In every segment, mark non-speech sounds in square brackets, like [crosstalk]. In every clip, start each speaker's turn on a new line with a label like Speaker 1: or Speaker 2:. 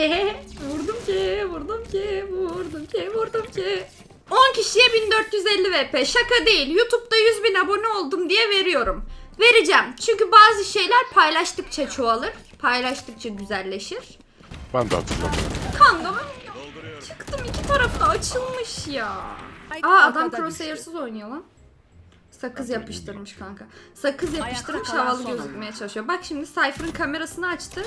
Speaker 1: [laughs] vurdum ki, vurdum ki, vurdum ki, vurdum ki. 10 kişiye 1450 VP. Şaka değil. YouTube'da 100 bin abone oldum diye veriyorum. Vereceğim. Çünkü bazı şeyler paylaştıkça çoğalır. Paylaştıkça güzelleşir.
Speaker 2: Ben de hatırlamıyorum.
Speaker 1: Kanka ben çıktım iki tarafta açılmış ya. Aa adam crosshairs'ız oynuyor lan. Sakız yapıştırmış kanka. Sakız yapıştırmış havalı gözükmeye çalışıyor. Bak şimdi Cypher'ın kamerasını açtı.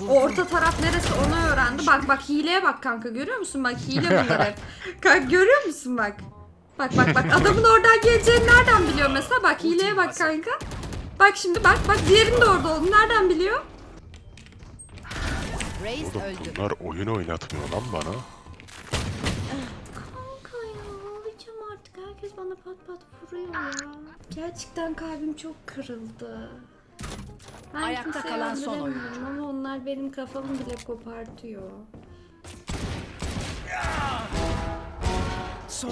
Speaker 1: O orta taraf neresi onu öğrendi. Bak bak hileye bak kanka görüyor musun? Bak hile [laughs] bunlar hep. Kanka görüyor musun bak. Bak bak bak adamın oradan geleceğini nereden biliyor mesela? Bak hileye bak kanka. Bak şimdi bak bak diğerinin de orada olduğunu nereden biliyor?
Speaker 3: Reis
Speaker 2: Oğlum
Speaker 3: öldü.
Speaker 2: bunlar oyun oynatmıyor lan bana.
Speaker 1: Kanka ya ağlayacağım artık. Herkes bana pat pat vuruyor ya. Gerçekten kalbim çok kırıldı. Ben
Speaker 3: Ayakta kalan son
Speaker 1: öldüremiyorum Ama onlar benim kafamı bile kopartıyor.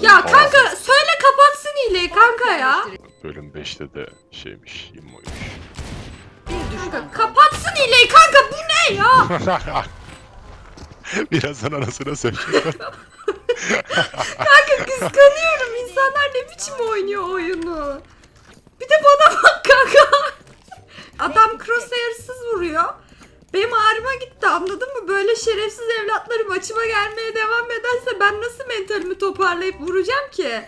Speaker 1: Ya kanka söyle kapatsın hileyi kanka ya.
Speaker 2: Bölüm 5'te de şeymiş, immoymuş.
Speaker 3: Bir düşman
Speaker 1: Kanka
Speaker 3: kaldı.
Speaker 1: kapatsın hileyi kanka bu ne ya? [laughs]
Speaker 2: Birazdan anasına söyleyeceğim.
Speaker 1: Kanka kıskanıyorum. İnsanlar ne biçim oynuyor oyunu. Bir de bana bak kanka. Adam crosshairs'ız vuruyor. Benim ağrıma gitti anladın mı? Böyle şerefsiz evlatlarım açıma gelmeye devam ederse ben nasıl mentalimi toparlayıp vuracağım ki?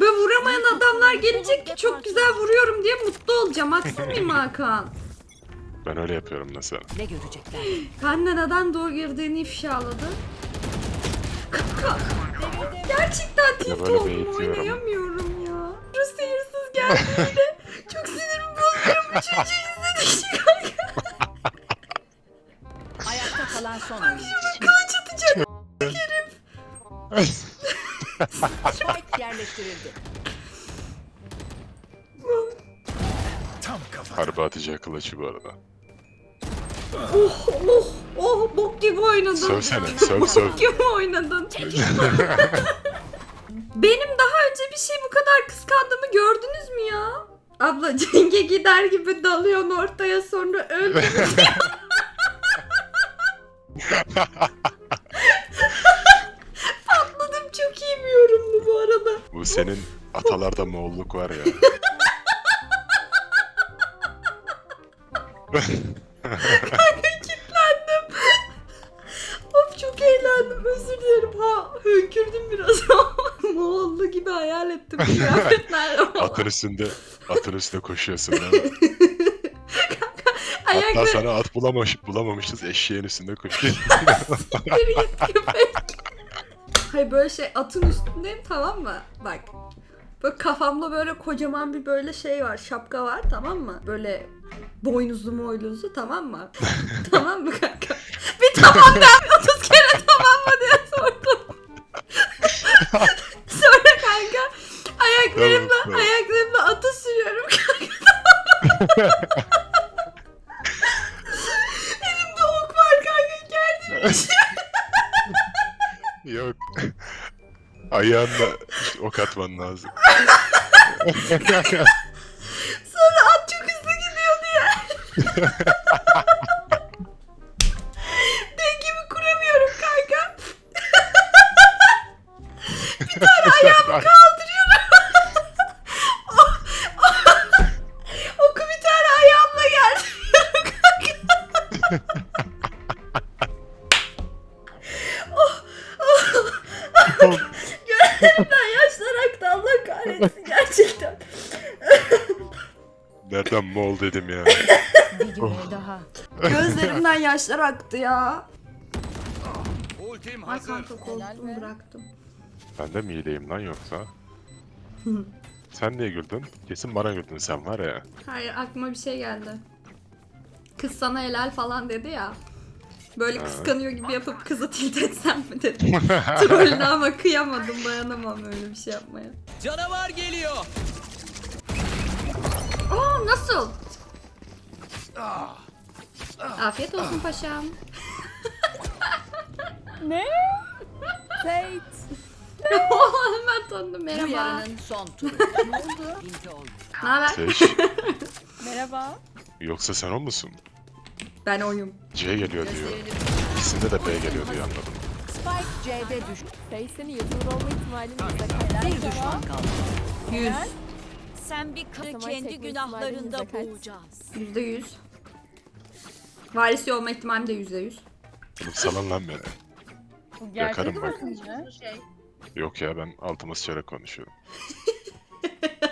Speaker 1: Böyle vuramayan adamlar gelecek ki çok güzel vuruyorum diye mutlu olacağım. Haksız mıyım Hakan? [laughs]
Speaker 2: Ben öyle yapıyorum mesela.
Speaker 3: Ne görecekler? [gasps]
Speaker 1: Benden neden doğru girdiğini ifşaladı. Kanka. Gerçekten tilt oldum
Speaker 2: beyitliyorum.
Speaker 1: oynayamıyorum ya. Burası hırsız geldiğinde çok sinirim bozuluyor bu çocuğu.
Speaker 3: Ayakta kalan son oyuncu.
Speaker 1: Kılıç atacak.
Speaker 3: Spike yerleştirildi.
Speaker 2: Harbi atacak kılıcı bu arada.
Speaker 1: Oh oh oh bok gibi oynadın.
Speaker 2: Sövsene, söv söv.
Speaker 1: Bok gibi oynadın. Benim daha önce bir şey bu kadar kıskandığımı gördünüz mü ya? Abla [laughs] cenge gider gibi dalıyorsun ortaya sonra öldürüyorsun. [laughs] Patladım çok iyi bir yorumdu bu arada.
Speaker 2: Bu senin atalarda Moğolluk var ya.
Speaker 1: Kilitlendim. of çok eğlendim özür dilerim. Ha hönkürdüm biraz ama [laughs] Moğollu gibi hayal ettim bu kıyafetlerle.
Speaker 2: Atın üstünde, atın üstünde koşuyorsun değil mi? [laughs] Hatta
Speaker 1: Ayakları
Speaker 2: sana at bulamamış, bulamamışız eşeğin üstünde koşuyorsun. [laughs]
Speaker 1: Yürü git köpek. Hayır böyle şey atın üstündeyim tamam mı? Bak. Böyle kafamda böyle kocaman bir böyle şey var şapka var tamam mı? Böyle boynuzlu moyluzlu tamam mı? [laughs] tamam mı kanka? Bir tamam ben 30 kere tamam mı diye sordum. Sonra kanka ayaklarımla
Speaker 2: Tamam, tamam.
Speaker 1: ayaklarımla. Elimde ok var kanka geldi. [laughs]
Speaker 2: Yok. Ayağınla ok atman lazım.
Speaker 1: Sonra at çok hızlı gidiyor diye. [laughs] Gözlerimden yaşlar aktı Allah kahretsin gerçekten. [laughs]
Speaker 2: Nereden Moğol dedim ya.
Speaker 3: Bir görev daha.
Speaker 1: Gözlerimden yaşlar aktı ya.
Speaker 4: Ultim
Speaker 1: Ay
Speaker 4: hazır.
Speaker 1: kanka korktum bıraktım.
Speaker 2: Ben de mi iyileyim lan yoksa? sen niye güldün? Kesin bana güldün sen var ya.
Speaker 1: Hayır aklıma bir şey geldi. Kız sana helal falan dedi ya. Böyle kıskanıyor gibi yapıp kızı tilt etsem mi dedim. [laughs] Trollü ama kıyamadım dayanamam öyle bir şey yapmaya.
Speaker 4: Canavar geliyor.
Speaker 1: Aa nasıl? Afiyet olsun paşam. [laughs]
Speaker 5: Ne? Fate.
Speaker 1: Hemen tanıdım
Speaker 3: Bu
Speaker 1: merhaba.
Speaker 3: yarının son turu. [laughs] ne oldu?
Speaker 1: Haber?
Speaker 2: Seç.
Speaker 5: Merhaba.
Speaker 2: Yoksa sen o musun?
Speaker 1: Ben oyum.
Speaker 2: C geliyor diyor. İkisinde de B geliyor diye anladım.
Speaker 3: Spike C'de düştü.
Speaker 5: Sage senin YouTuber olma ihtimalin yüzde?
Speaker 3: Bir düşman kaldı.
Speaker 1: 100.
Speaker 6: Sen bir
Speaker 5: Zaman
Speaker 6: kendi günahlarında boğacağız.
Speaker 1: Yüzde yüz. Varisi olma ihtimali de yüzde yüz.
Speaker 2: Oğlum salın lan beni. Yakarım bak.
Speaker 5: ya?
Speaker 2: Yok ya ben altıma sıçarak konuşuyorum. [laughs]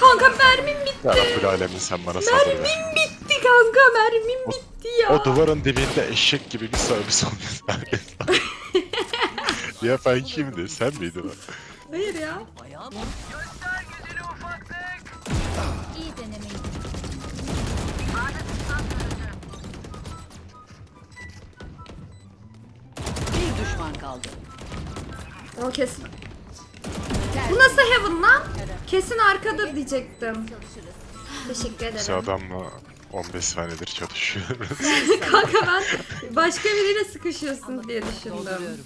Speaker 1: Kanka mermim bitti.
Speaker 2: Ya Rabbül Alemin sen bana sabır ver.
Speaker 1: Mermim bitti kanka mermim bitti ya.
Speaker 2: O duvarın dibinde eşek gibi bir bir sağ. [laughs] [laughs] ya ben kimdi? Sen miydin o?
Speaker 1: Hayır ya.
Speaker 6: İyi denemeydi.
Speaker 3: bir düşman kaldı.
Speaker 1: O kesin. Bu nasıl heaven lan? Kesin arkadır diyecektim. Teşekkür
Speaker 2: Biz
Speaker 1: ederim.
Speaker 2: adamla 15 saniyedir çatışıyoruz. [laughs]
Speaker 1: Kanka ben başka biriyle sıkışıyorsunuz diye düşündüm.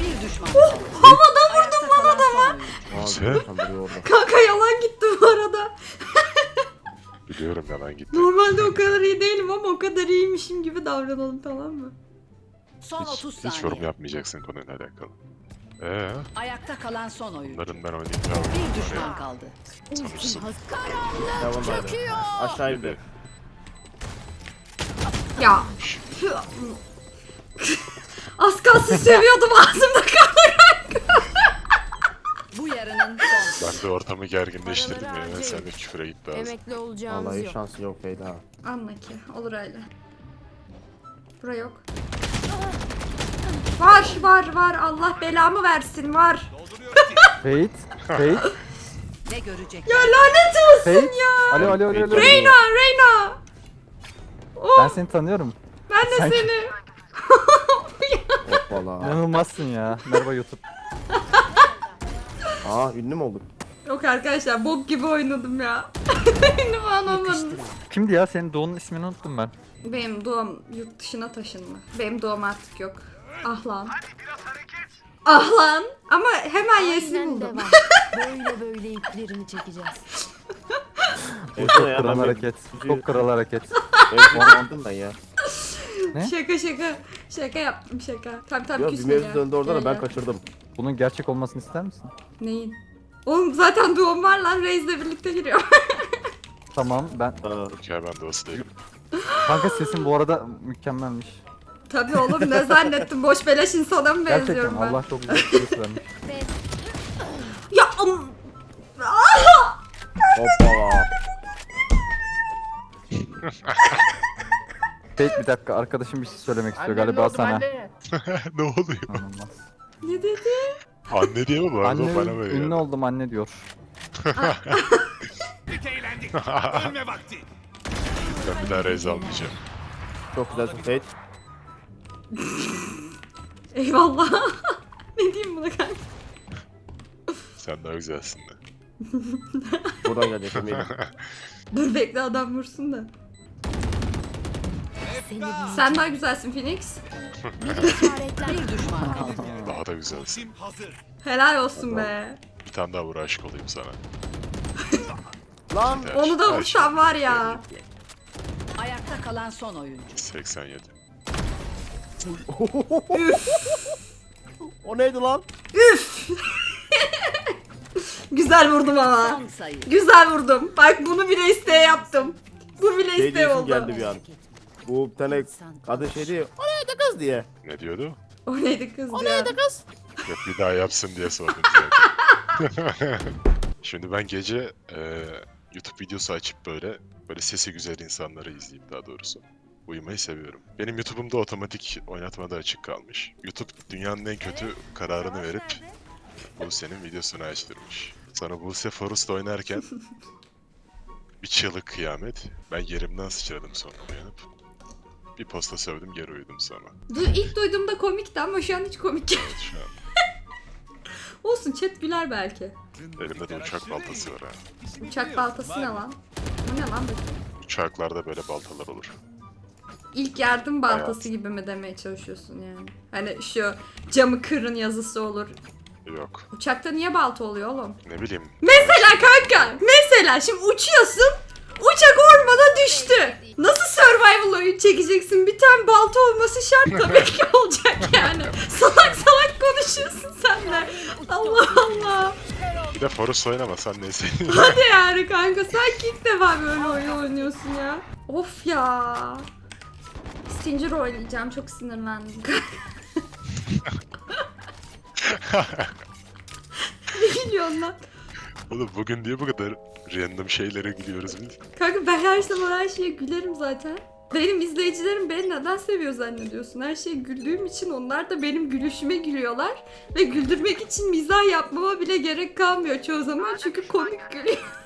Speaker 3: Bir düşman kaldı.
Speaker 1: Havada vurdum lan adama.
Speaker 7: Kaldırıyor orada.
Speaker 1: Kanka yalan gitti bu arada.
Speaker 2: biliyorum yalan gitti.
Speaker 1: Normalde o kadar iyi değilim ama o kadar iyiymişim gibi davranalım tamam mı?
Speaker 3: Son 30
Speaker 2: Hiç,
Speaker 3: saniye.
Speaker 2: hiç yorum yapmayacaksın konuyla alakalı. Eee
Speaker 3: Ayakta kalan son oyuncu.
Speaker 2: bunların ben oynayacağım.
Speaker 3: Bir düşman kaldı.
Speaker 7: Devam hadi. Aşağı indi.
Speaker 1: Ya. Az kalsın seviyordum ağzımda kaldı.
Speaker 3: Bu yarının son.
Speaker 2: Ben de ortamı gerginleştirdim ya. Sen de küfüre git be ağzım.
Speaker 5: Emekli olacağımız
Speaker 7: Vallahi
Speaker 5: yok.
Speaker 7: şansı yok Feyda.
Speaker 1: Anla ki olur öyle. Bura yok. Var var var Allah belamı versin var. [laughs]
Speaker 8: Fate, Fate,
Speaker 3: Ne görecek?
Speaker 1: Ya lanet olsun
Speaker 8: Fate.
Speaker 1: ya.
Speaker 8: Alo alo alo alo.
Speaker 1: Reyna Reyna. Oh,
Speaker 8: Ben seni tanıyorum.
Speaker 1: ben de
Speaker 8: sen-
Speaker 1: seni. [laughs]
Speaker 7: Hoppala.
Speaker 8: İnanılmazsın ya. Merhaba YouTube. [laughs]
Speaker 7: Aa ünlü mü olduk?
Speaker 1: Yok arkadaşlar bok gibi oynadım ya. Ünlü falan olmadım.
Speaker 8: Kimdi ya? Senin doğunun ismini unuttum ben.
Speaker 1: Benim doğum yurt dışına taşınma. Benim doğum artık yok. Ah lan. Ah lan. Ama hemen yesini
Speaker 6: Aynen
Speaker 1: buldum.
Speaker 6: devam. Böyle böyle [laughs] iplerini çekeceğiz.
Speaker 7: Evet,
Speaker 8: Çok
Speaker 7: ya,
Speaker 8: kral hareket. Çok kral hareket. [laughs]
Speaker 7: Ben ya.
Speaker 8: Ne?
Speaker 1: Şaka şaka. Şaka yaptım şaka. Tam tam
Speaker 7: Yok bir
Speaker 1: küsme
Speaker 7: mevzu
Speaker 1: ya.
Speaker 7: döndü orada da ben
Speaker 1: ya.
Speaker 7: kaçırdım.
Speaker 8: Bunun gerçek olmasını ister misin?
Speaker 1: Neyin? Oğlum zaten doğum var lan Reis'le birlikte giriyor. [laughs]
Speaker 8: Tamam ben.
Speaker 7: Aa,
Speaker 2: ya ben de değilim.
Speaker 8: Kanka sesin bu arada mükemmelmiş.
Speaker 1: Tabii oğlum ne zannettin boş beleş insana mı
Speaker 8: Gerçekten
Speaker 1: benziyorum ben?
Speaker 8: Allah çok güzel bir ses vermiş.
Speaker 1: Ya am-
Speaker 7: hoppala.
Speaker 8: Fate bir dakika arkadaşım bir şey söylemek istiyor galiba sana. [laughs]
Speaker 2: ne oluyor?
Speaker 8: İnanılmaz.
Speaker 1: ne dedi?
Speaker 2: Anne diye mi bağırdı
Speaker 8: Anne
Speaker 2: o bana böyle?
Speaker 8: ünlü oldum anne diyor. [laughs]
Speaker 4: Bir eğlendik. [laughs] Ölme vakti.
Speaker 2: Ben bir daha rez almayacağım.
Speaker 7: Çok güzelsin Fate. [laughs]
Speaker 1: Eyvallah. [laughs] ne diyeyim buna kanka?
Speaker 2: Sen daha güzelsin de. [laughs]
Speaker 7: Buradan gelecek eminim.
Speaker 1: Dur bekle adam vursun da. Sen daha güzelsin Phoenix.
Speaker 3: Bir düşman kaldı.
Speaker 2: Daha da güzelsin.
Speaker 1: Helal olsun be.
Speaker 2: Bir tane daha vur aşık olayım sana.
Speaker 7: Lan.
Speaker 1: Onu da
Speaker 2: Aşık-
Speaker 1: vursam var ya.
Speaker 3: Ayakta kalan son oyuncu.
Speaker 2: 87.
Speaker 7: o neydi lan?
Speaker 1: Üf. Güzel vurdum ama. Güzel vurdum. Bak bunu bile isteye yaptım. Bu bile
Speaker 7: Şey
Speaker 1: isteye
Speaker 7: diyesim
Speaker 1: oldu.
Speaker 7: geldi bir an. Bu bir tane kadın şey diyor. O neydi kız diye.
Speaker 2: Ne diyordu?
Speaker 1: O neydi kız
Speaker 7: O
Speaker 1: ya?
Speaker 7: neydi kız?
Speaker 2: Yok bir daha yapsın diye sordum zaten. [laughs] Şimdi ben gece e, YouTube videosu açıp böyle böyle sesi güzel insanları izleyip daha doğrusu uyumayı seviyorum. Benim YouTube'umda otomatik oynatmada açık kalmış. YouTube dünyanın en kötü kararını verip Buse'nin videosunu açtırmış. Sonra Buse Forest oynarken [laughs] bir çığlık kıyamet. Ben yerimden sıçradım sonra uyanıp. Bir posta sövdüm geri uyudum sonra.
Speaker 1: Du ilk duyduğumda komikti ama şu an hiç komik gelmiyor.
Speaker 2: Şu an [laughs]
Speaker 1: Olsun chat güler belki.
Speaker 2: elimde de uçak baltası var ha.
Speaker 1: Uçak baltası ne lan? Bu ne lan bakayım?
Speaker 2: Uçaklarda böyle baltalar olur.
Speaker 1: İlk yardım baltası gibi mi demeye çalışıyorsun yani? Hani şu camı kırın yazısı olur.
Speaker 2: Yok.
Speaker 1: Uçakta niye balta oluyor oğlum?
Speaker 2: Ne bileyim.
Speaker 1: Mesela kanka mesela şimdi uçuyorsun uçak ormana düştü. Nasıl survival oyun çekeceksin? Bir tane balta olması şart tabii ki [laughs] olacak yani. Salak salak konuşuyorsun sen de. Allah Allah.
Speaker 2: Bir de Forest oynamasan neyse.
Speaker 1: Hadi yani kanka sanki ilk defa böyle oyun oynuyorsun ya. Of ya. Stinger oynayacağım çok sinirlendim. [laughs] ne gülüyorsun lan?
Speaker 2: Oğlum bugün niye bu kadar random şeylere gülüyoruz biz?
Speaker 1: Kanka ben her zaman her şeye gülerim zaten. Benim izleyicilerim beni neden seviyor zannediyorsun? Her şeye güldüğüm için onlar da benim gülüşüme gülüyorlar. Ve güldürmek için mizah yapmama bile gerek kalmıyor çoğu zaman çünkü komik gülüyor.